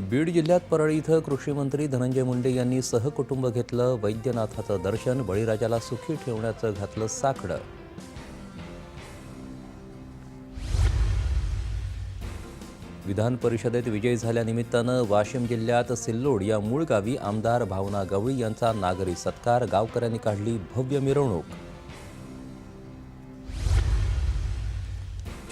बीड जिल्ह्यात परळी इथं कृषी मंत्री धनंजय मुंडे यांनी सहकुटुंब घेतलं वैद्यनाथाचं दर्शन बळीराजाला सुखी ठेवण्याचं घातलं साकडं. विधान परिषदेत विजयी झाल्यानिमित्तानं वाशिम जिल्ह्यात सिल्लोड या मूळ गावी आमदार भावना गवळी यांचा नागरी सत्कार गावकऱ्यांनी काढली भव्य मिरवणूक.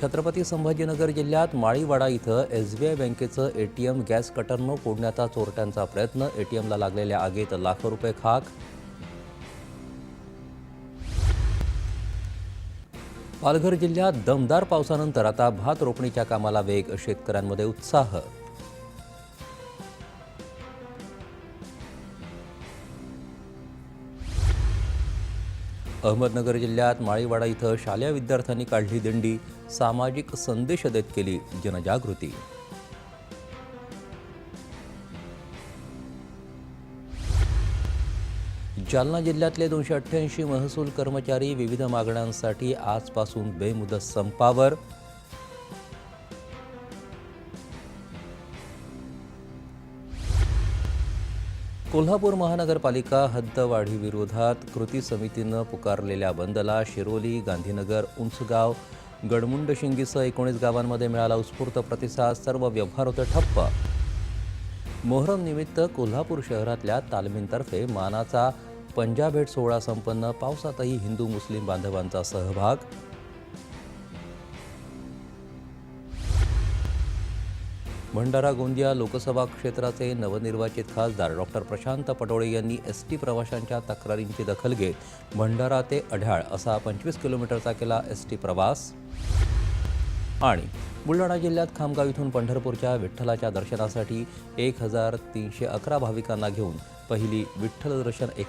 छत्रपती संभाजीनगर जिल्ह्यात माळीवाडा इथं एसबीआय बँकेचं एटीएम गॅस कटरनं फोडण्याचा चोरट्यांचा प्रयत्न. एटीएमला लागलेल्या आगीत लाखो रुपये खाक. पालघर जिल्ह्यात दमदार पावसानंतर आता भात रोपणीच्या कामाला वेग शेतकऱ्यांमध्ये उत्साह. अहमदनगर जिल्ह्यात माळीवाडा इथं शालेय विद्यार्थ्यांनी काढली दिंडी सामाजिक संदेश देत केली जनजागृती. जालना जिल्ह्यातले दोनशे अठ्ठ्याऐंशी महसूल कर्मचारी विविध मागण्यांसाठी आजपासून बेमुदत संपावर. कोल्हापूर महानगरपालिका हद्दवाढीविरोधात कृती समितीनं पुकारलेल्या बंदला शिरोली गांधीनगर उंचगाव गडमुंडशिंगीसह एकोणीस गावांमध्ये मिळाला उत्स्फूर्त प्रतिसाद. सर्व व्यवहार होते ठप्प. मोहरम निमित्त कोल्हापूर शहरातल्या तालमींतर्फे मानाचा पंजाबेट सोहळा संपन्न. पावसातही हिंदू मुस्लिम बांधवांचा सहभाग भंडारा गोंदिया लोकसभा क्षेत्राचे नवनिर्वाचित खासदार डॉक्टर प्रशांत पटोळे यांनी एस टी प्रवाशांच्या तक्रारींची दखल घेत भंडारा ते अढाळ असा पंचवीस किलोमीटरचा केला एस टी प्रवास. आणि बुलढाणा जिल्ह्यात खामगाव इथून पंढरपूरच्या विठ्ठलाच्या दर्शनासाठी एक हजार तीनशे अकरा भाविकांना घेऊन पहिली विठ्ठल दर्शन एक